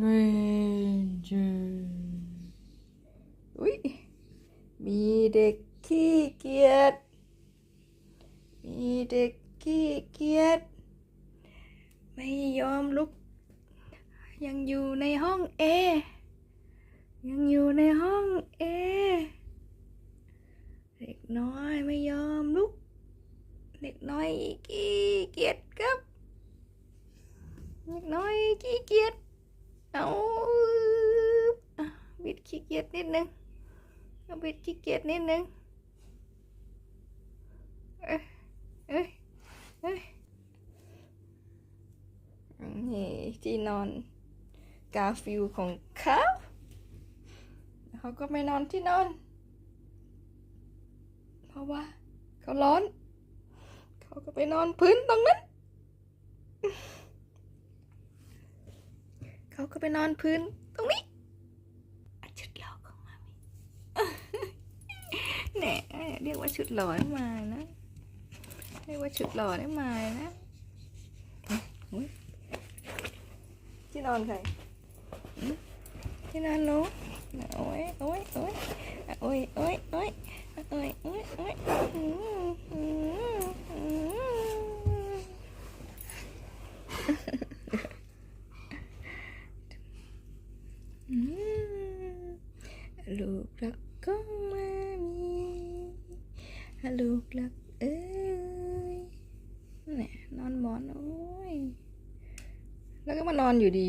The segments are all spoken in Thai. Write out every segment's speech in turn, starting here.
Ranger อุ้ยมีเด็กขี้เกียจ มีเด็กขี้เกียจ ไม่ยอมลุก ยังอยู่ในห้องเอ ยังอยู่ในห้องเอ เด็กน้อยไม่ยอมลุก เด็กน้อยขี้เกียจครับ เด็กน้อยขี้เกียจ เอาอะบิดขี้เกียจนิดนึงเอาบิดขี้เกียจนิดนึงเอ้ยเอ้ยเอ้ยนี่ที่นอนกาฟิลของเขาเขาก็ไม่นอนที่นอน เพราะว่าเขาร้อน เขาก็ไปนอนพื้นตรงนั้น เขาก็ไปนอนพื้นอะชุดหล่อของมามีแหน่ เรียกว่าชุดหล่อได้มานะ เรียกว่าชุดหล่อได้มานะอุ๊ยที่นอนใครอืมที่นอนหนูโอ้ยโอ้ยโอ้ยโอ้ยโอ้ยโอ้ยโอ้ยโอ้ยโอ้ยอืมอืมอืมอืมลูกรักของมามี ลูกรักเอ้ยนี่นอนหมอนโอ้ย แล้วก็มานอนอยู่ดี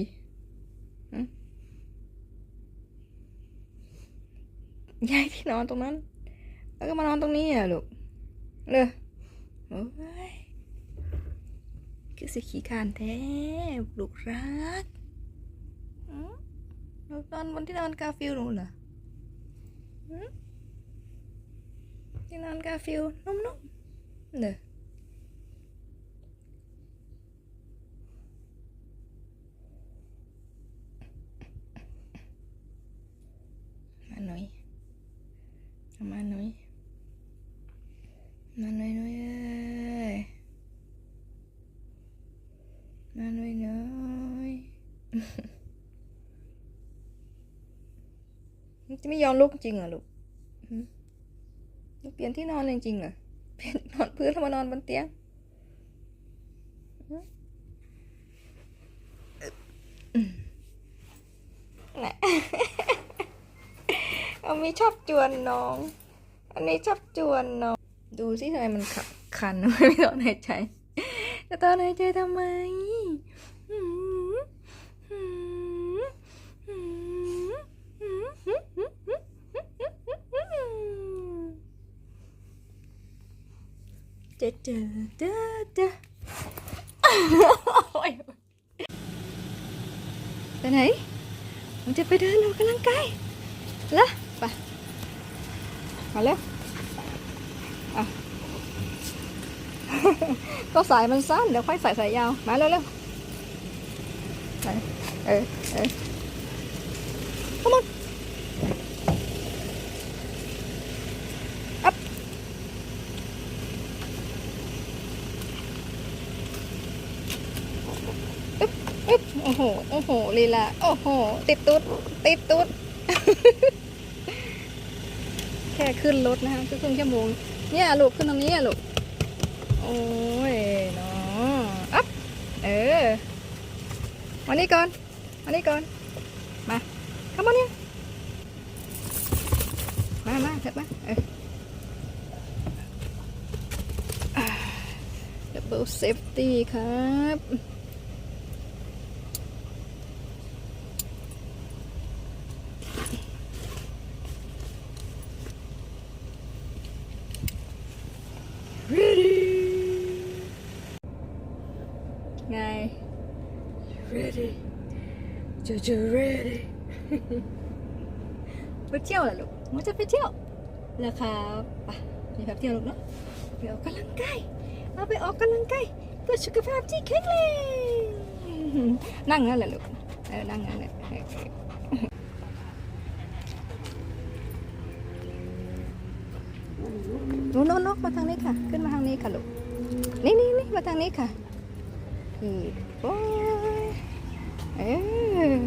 ย้ายที่นอนตรงนั้น แล้วก็มานอนตรงนี้อะลูกเลยโอ้ยคือสิขี้ขานแท้ลูกรักลูกนอนบนที่นอนกาฟิลหนูเหรอ Sinan Garfield núp núp nè. Nói. Mà nói. Mà nói nói ơi. Mà nói nói. Chứ mấy do lúc chi ngờ lúc เปลี่ยนที่นอนจริงๆเหรอเปลี่ยนนอนพื้นมานอนบนเตียงนะอันนี้ชอบจวนน้อง อันนี้ชอบจวนน้อง ดูสิทำไมมันขับคันไม่ตอนหายใจแล้วตอนหายใจทำไม เจเจเจเจไปไหนมันจะไปเดินออกกำลังกายเหรอไปมาเร็วอะก็สายมันสั้นเดี๋ยวค่อยใส่สายยาว มาเร็วเร็วเออเออ come on up อึ๊บอึ๊บ โอ้โหโอ้โหลีลาโอ้โห ติดตุ๊ด ติดตุ๊ด แค่ขึ้นรถนะคะครึ่งชั่วโมง เนี่ยลูกขึ้นตรงนี้อะลูก โอ้ยเนาะอัพเออมานี่ก่อน มานี่ก่อนมาเข้ามาเนี่ยมามาเถอะมาเออดับเบิลเซฟตี้ครับ ready ไง ready จะจะ ready ไปเที่ยวเหรอลูกมันจะไปเที่ยวเหรอครับไปไปครับเที่ยวลูกเนาะไปออกกำลังกายเอาไปออกกำลังกายเพื่อสุขภาพที่แข็งแรงนั่งนั่นแหละลูกเออนั่งนั่นแหละเออเออโน้นโน้นโน้นมาทางนี้ค่ะ ขึ้นมาทางนี้ค่ะลูกนี่นี่นี่มาทางนี้ค่ะ Good boy. Eh. Ayan.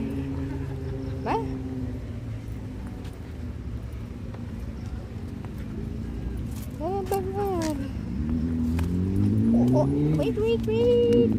Ah, ba? Ayan, bangar. Oh, oh. Wait, wait, wait.